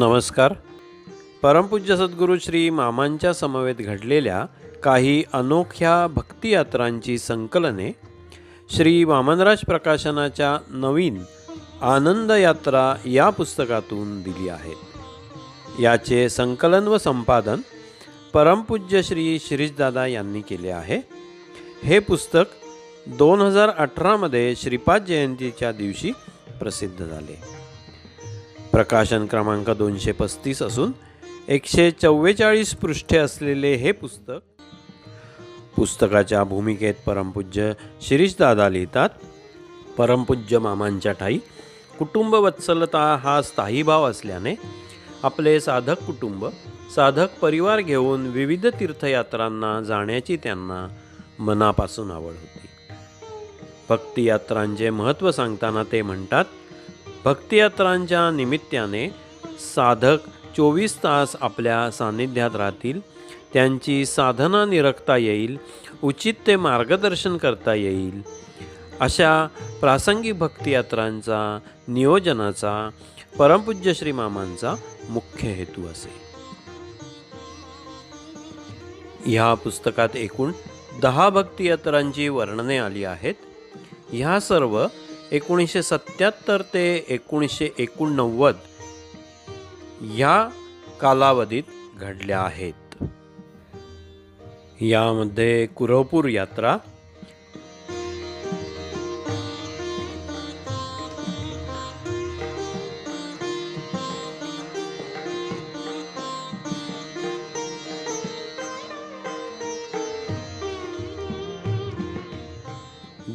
नमस्कार. परमपूज्य सद्गुरू श्री मामांच्या समवेत घडलेल्या काही अनोख्या भक्तियात्रांची संकलने श्री वामनराज प्रकाशनाच्या नवीन आनंद यात्रा या पुस्तकातून दिली आहेत याचे संकलन व संपादन परमपूज्य श्री शिरीषदादा यांनी केले आहे. हे पुस्तक दोन हजार अठरामध्ये श्रीपाद जयंतीच्या दिवशी प्रसिद्ध झाले. प्रकाशन क्रमांक दोनशे पस्तीस असून एकशे चव्वेचाळीस पृष्ठे असलेले हे पुस्तक पुस्तकाच्या भूमिकेत परमपूज्य शिरीषदादा लिहितात. परमपूज्य मामांच्या ठाई कुटुंब वत्सलता हा स्थायी भाव असल्याने आपले साधक कुटुंब साधक परिवार घेऊन विविध तीर्थयात्रांना जाण्याची त्यांना मनापासून आवड होती. भक्तियात्रांचे महत्त्व सांगताना ते म्हणतात भक्तियात्रांच्या निमित्ताने साधक चोवीस तास आपल्या सान्निध्यात राहतील. त्यांची साधना निरखता येईल उचित ते मार्गदर्शन करता येईल. अशा प्रासंगिक भक्तियात्रांचा नियोजनाचा परमपूज्य श्री मामांचा मुख्य हेतू असे. ह्या पुस्तकात एकूण दहा भक्तियात्रांची वर्णने आली आहेत. ह्या सर्व एकोणीसशे सत्याहत्तर ते एकोणीसशे एकोणनव्वद या कालावधीत घडल्या आहेत. यामध्ये कुरवपूर यात्रा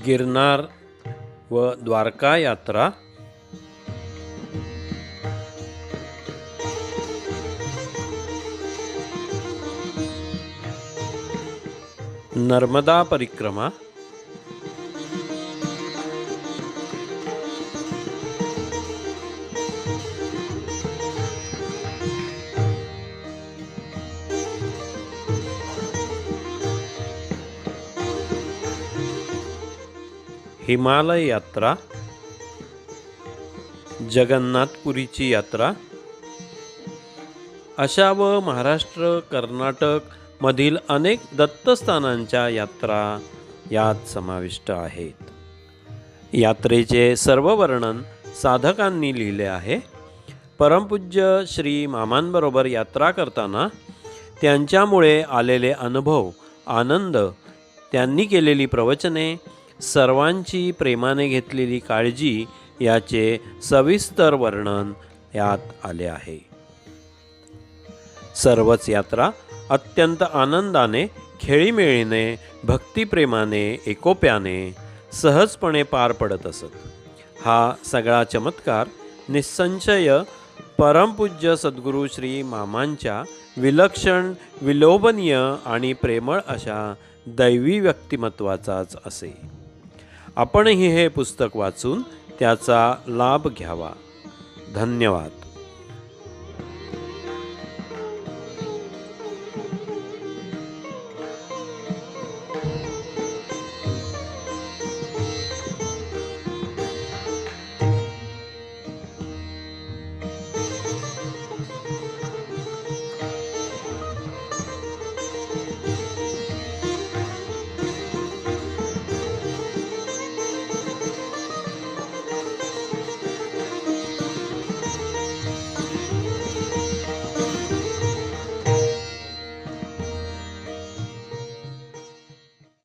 गिरनार व द्वारका यात्रा. नर्मदा परिक्रमा. हिमालय यात्रा जगन्नाथपुरीची यात्रा अशा व महाराष्ट्र कर्नाटक मधील अनेक दत्तस्थानांच्या यात्रा यात समाविष्ट आहेत. यात्रेचे सर्व वर्णन साधकांनी लिहिले आहे. परमपूज्य श्री मामांबरोबर यात्रा करताना त्यांच्यामुळे आलेले अनुभव आनंद त्यांनी केलेली प्रवचने सर्वांची प्रेमाने घेतलेली काळजी याचे सविस्तर वर्णन यात आले आहे. सर्वच यात्रा अत्यंत आनंदाने खेळीमेळीने भक्तिप्रेमाने एकोप्याने सहजपणे पार पडत असत. हा सगळा चमत्कार निसंशय परमपूज्य सद्गुरू श्री मामांच्या विलक्षण विलोभनीय आणि प्रेमळ अशा दैवी व्यक्तिमत्वाचाच असे. आपणही हे पुस्तक वाचून त्याचा लाभ घ्यावा. धन्यवाद.